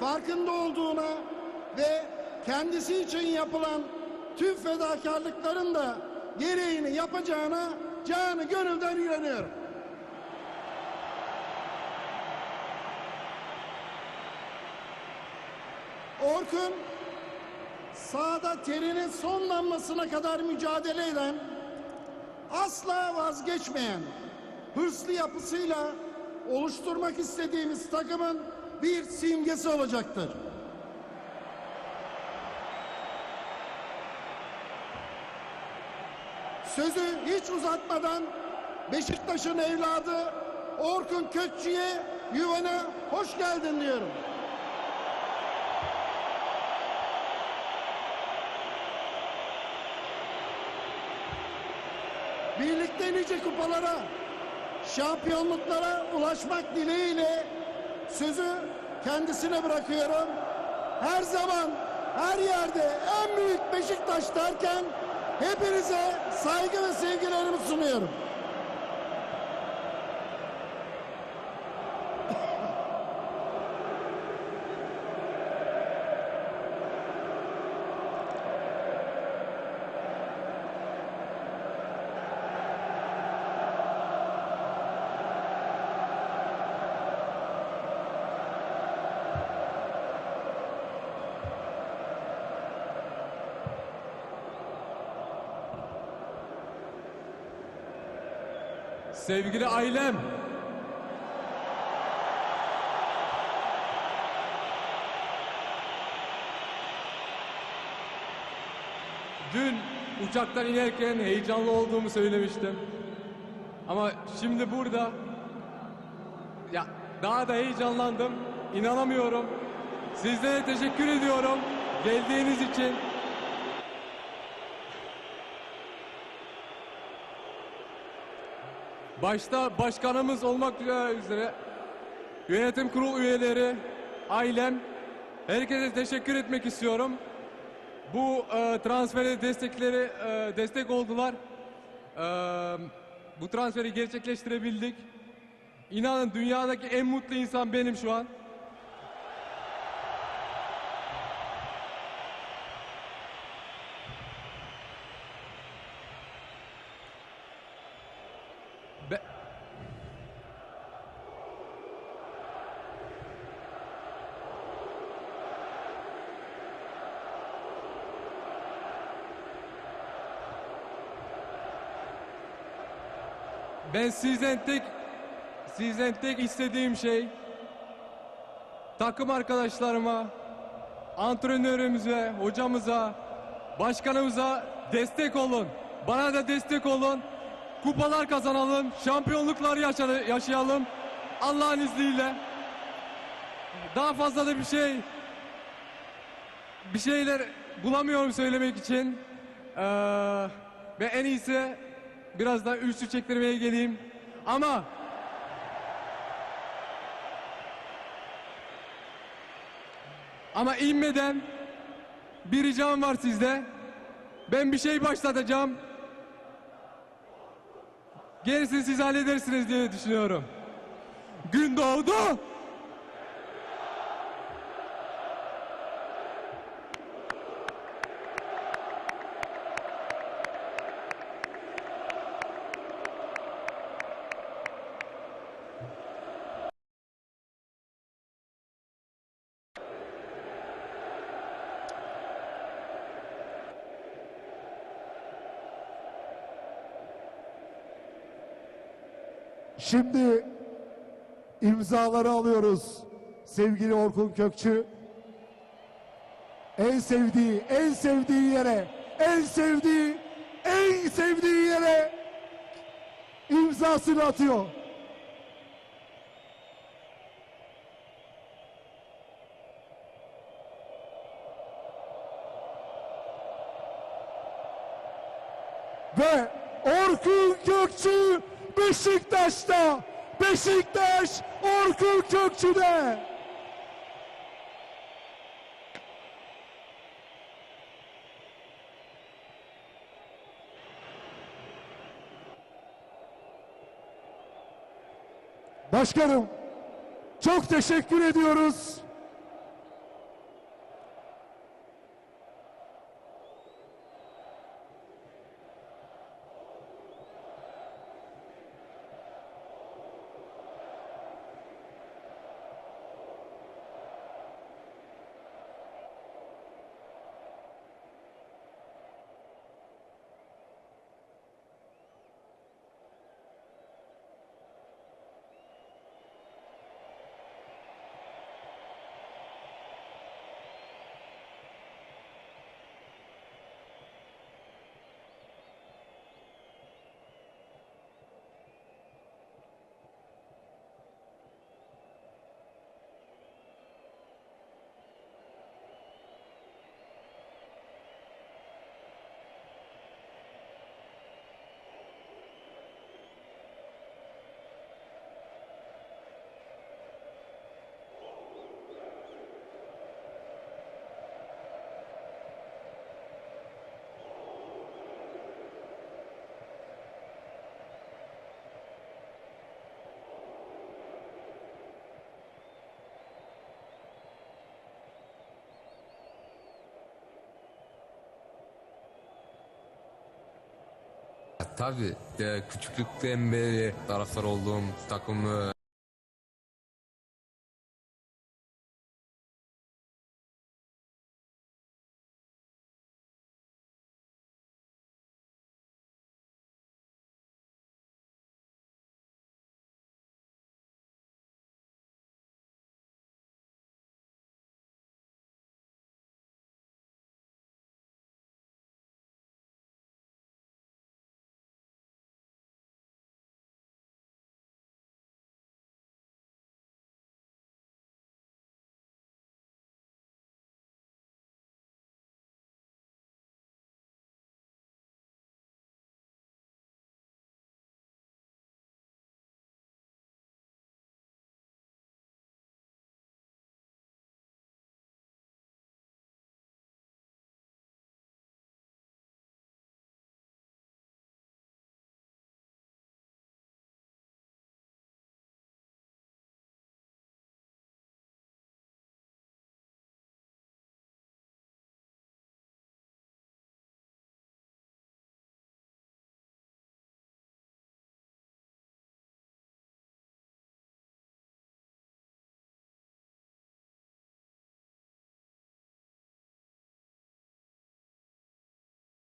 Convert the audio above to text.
farkında olduğuna ve kendisi için yapılan tüm fedakarlıkların da gereğini yapacağına canı gönülden inanıyorum. Orkun sahada terinin son damlasına kadar mücadele eden, asla vazgeçmeyen, hırslı yapısıyla oluşturmak istediğimiz takımın bir simgesi olacaktır. Sözü hiç uzatmadan Beşiktaş'ın evladı Orkun Kökçü'ye yuvana hoş geldin diyorum. birlikte nice kupalara, şampiyonluklara ulaşmak dileğiyle sözü kendisine bırakıyorum. Her zaman, her yerde en büyük Beşiktaş derken hepinize saygı ve sevgilerimi sunuyorum. Sevgili ailem. Dün uçaktan inerken heyecanlı olduğumu söylemiştim. Ama şimdi burada ya daha da heyecanlandım. İnanamıyorum. Sizlere teşekkür ediyorum geldiğiniz için. Başta başkanımız olmak üzere yönetim kurul üyeleri, ailem, herkese teşekkür etmek istiyorum. Bu e, transfere destekleri e, destek oldular. E, bu transferi gerçekleştirebildik. İnanın dünyadaki en mutlu insan benim şu an. Ben sizden tek sizden tek istediğim şey takım arkadaşlarıma, antrenörümüze, hocamıza, başkanımıza destek olun. Bana da destek olun. Kupalar kazanalım, şampiyonluklar yaşa- yaşayalım. Allah'ın izniyle. Daha fazla da bir şey bir şeyler bulamıyorum söylemek için. Ee, ve en iyisi biraz daha üçlü çektirmeye geleyim. Ama ama inmeden bir ricam var sizde. Ben bir şey başlatacağım. Gerisini siz halledersiniz diye düşünüyorum. Gün doğdu. Şimdi imzaları alıyoruz sevgili Orkun Kökçü. En sevdiği, en sevdiği yere, en sevdiği, en sevdiği yere imzasını atıyor. Ve Orkun Kökçü Beşiktaş'ta. Beşiktaş Orkun Kökçü'de. Başkanım çok teşekkür ediyoruz. Tabii e, küçüklükten beri taraftar olduğum takımı